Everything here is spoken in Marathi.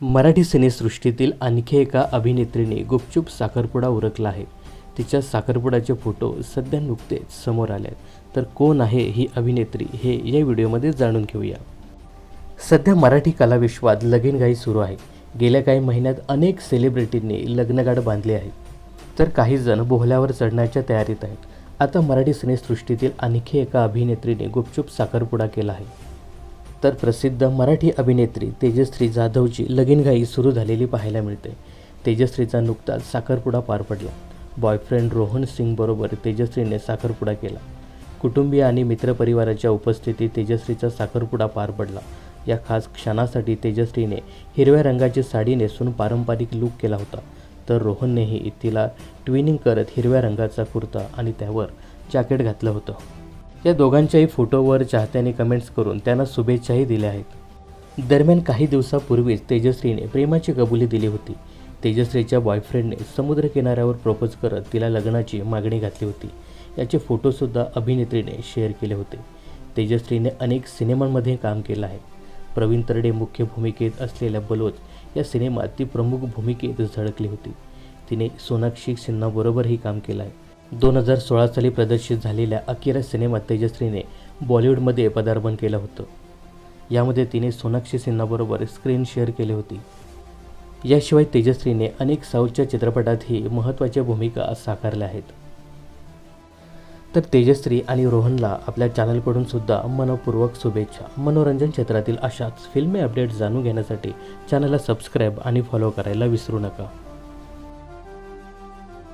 मराठी सिनेसृष्टीतील आणखी एका अभिनेत्रीने गुपचूप साखरपुडा उरकला आहे. तिच्या साखरपुड्याचे फोटो सध्या नुकतेच समोर आले आहेत. तर कोण आहे ही अभिनेत्री हे या व्हिडिओमध्ये जाणून घेऊया. सध्या मराठी कलाविश्वात लगीनघाई सुरू आहे. गेल्या काही महिन्यात अनेक सेलिब्रिटींनी लग्नगाठ बांधले आहेत तर काही जण बोहल्यावर चढण्याच्या तयारीत आहेत. आता मराठी सिनेसृष्टीतील आणखी एका अभिनेत्रीने गुपचूप साखरपुडा केला आहे. तर प्रसिद्ध मराठी अभिनेत्री तेजश्री जाधवची लगीनघाई सुरू झालेली पाहायला मिळते. तेजश्रीचा नुकताच साखरपुडा पार पडला. बॉयफ्रेंड रोहन सिंगबरोबर तेजश्रीने साखरपुडा केला. कुटुंबीय आणि मित्रपरिवाराच्या उपस्थितीत तेजश्रीचा साखरपुडा पार पडला. या खास क्षणासाठी तेजश्रीने हिरव्या रंगाची साडी नेसून पारंपरिक लूक केला होता. तर रोहननेही तिला ट्विनिंग करत हिरव्या रंगाचा कुर्ता आणि त्यावर जॅकेट घातलं होतं. या दोघांच्याही फोटोवर चाहत्यांनी कमेंट्स करून त्यांना शुभेच्छाही दिल्या आहेत. दरम्यान काही दिवसापूर्वीच तेजश्रीने प्रेमाची कबुली दिली होती. तेजश्रीच्या बॉयफ्रेंडने समुद्रकिनाऱ्यावर प्रपोज करत तिला लग्नाची मागणी घातली होती. याचे फोटोसुद्धा अभिनेत्रीने शेअर केले होते. तेजश्रीने अनेक सिनेमांमध्ये काम केलं आहे. प्रवीण तरडे मुख्य भूमिकेत असलेल्या बलोच या सिनेमात ती प्रमुख भूमिकेत झळकली होती. तिने सोनाक्षी सिन्हाबरोबरही काम केलं आहे. दोन हजार सोळा साली प्रदर्शित झालेल्या अकिरा सिनेमात तेजश्रीने बॉलिवूडमध्ये पदार्पण केलं होतं. यामध्ये तिने सोनाक्षी सिन्हाबरोबर स्क्रीन शेअर केली होती. याशिवाय तेजश्रीने अनेक साऊथच्या चित्रपटातही महत्त्वाच्या भूमिका साकारल्या आहेत. तर तेजश्री आणि रोहनला आपल्या चॅनलकडून सुद्धा मनपूर्वक शुभेच्छा. मनोरंजन क्षेत्रातील अशाच फिल्मी अपडेट्स जाणून घेण्यासाठी चॅनलला सबस्क्राईब आणि फॉलो करायला विसरू नका.